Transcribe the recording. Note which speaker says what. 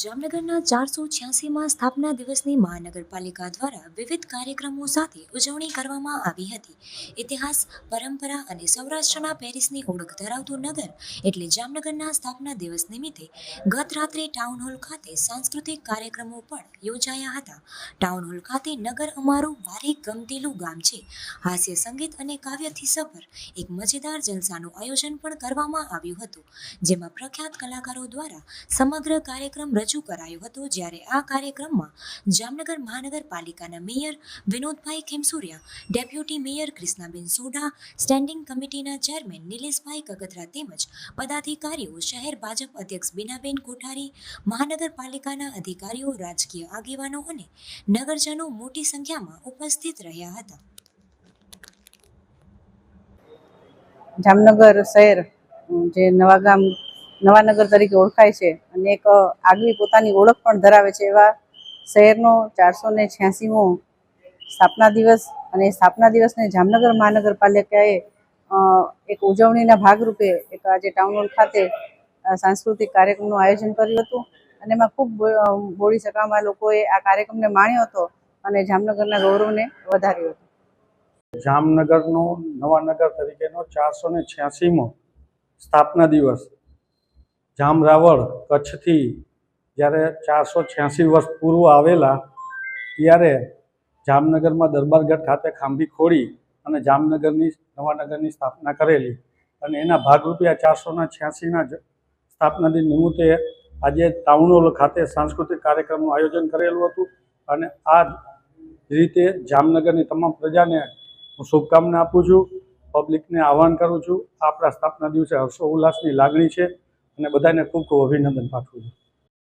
Speaker 1: જામનગરના ચારસો છ્યાસીમાં સ્થાપના દિવસની મહાનગરપાલિકા દ્વારા વિવિધ કાર્યક્રમો સાથે ઉજવણી કરવામાં આવી હતી. ઇતિહાસ, પરંપરા અને સૌરાષ્ટ્રના પેરિસની ઓળખ ધરાવતું નગર એટલે જામનગરના સ્થાપના દિવસ નિમિત્તે ગત રાત્રે ટાઉન હોલ ખાતે સાંસ્કૃતિક કાર્યક્રમો પણ યોજાયા હતા. ટાઉન હોલ ખાતે નગર અમારું ભારે ગમતેલું ગામ છે. હાસ્ય સંગીત અને કાવ્યથી સફર એક મજેદાર જલસાનું આયોજન પણ કરવામાં આવ્યું હતું, જેમાં પ્રખ્યાત કલાકારો દ્વારા સમગ્ર કાર્યક્રમ રજૂ કરાયો હતો જ્યારે આ કાર્યક્રમમાં જામનગર મહાનગરપાલિકાના mayor Vinodbhai Khemsuriya, deputy mayor Krishnaben Sodha, standing કમિટીના ચેરમેન નિલેશભાઈ કગથરા તેમજ પદાધિકારીઓ, શહેર ભાજપ અધ્યક્ષ બીનાબેન કોઠારી, મહાનગરપાલિકાના અધિકારીઓ, રાજકીય આગેવાનો અને નગરજનો મોટી સંખ્યામાં ઉપસ્થિત રહ્યા હતા.
Speaker 2: જામનગર શહેર, જે નવા ગામ નવાનગર તરીકે ઓળખાય છે અને એક આગવી પોતાની ઓળખ પણ ધરાવે છે એવા શહેરનો ચારસો ને છ્યાસીમો સ્થાપના દિવસ અને સ્થાપના દિવસને જામનગર મહાનગરપાલિકાએ એક ઉજવણીના ભાગરૂપે એક આજે ટાઉન હોલ ખાતે સાંસ્કૃતિક કાર્યક્રમનું આયોજન કર્યું હતું અને એમાં ખૂબ બોડી સકામાં લોકોએ આ કાર્યક્રમને માણ્યો હતો અને જામનગરના ગૌરવને વધાર્યો હતો.
Speaker 3: જામનગરનો નવાનગર તરીકેનો ચારસો ને છ્યાસીમો સ્થાપના દિવસ જામ રાવળ કચ્છથી જ્યારે ચારસો છ્યાસી વર્ષ પૂર્વ આવેલા, ત્યારે જામનગરમાં દરબારગઢ ખાતે ખાંભી ખોડી અને જામનગરની, નવાનગરની સ્થાપના કરેલી. અને એના ભાગરૂપે આ ચારસોના છ્યાસીના સ્થાપના દિન નિમિત્તે આજે ટાઉન હોલ ખાતે સાંસ્કૃતિક કાર્યક્રમનું આયોજન કરેલું હતું. અને આ રીતે જામનગરની તમામ પ્રજાને હું શુભકામના આપું છું. પબ્લિકને આહવાન કરું છું. આપણા સ્થાપના દિવસે હર્ષો ઉલ્લાસની લાગણી છે. અને બધાને ખૂબ ખૂબ અભિનંદન પાઠવું છું.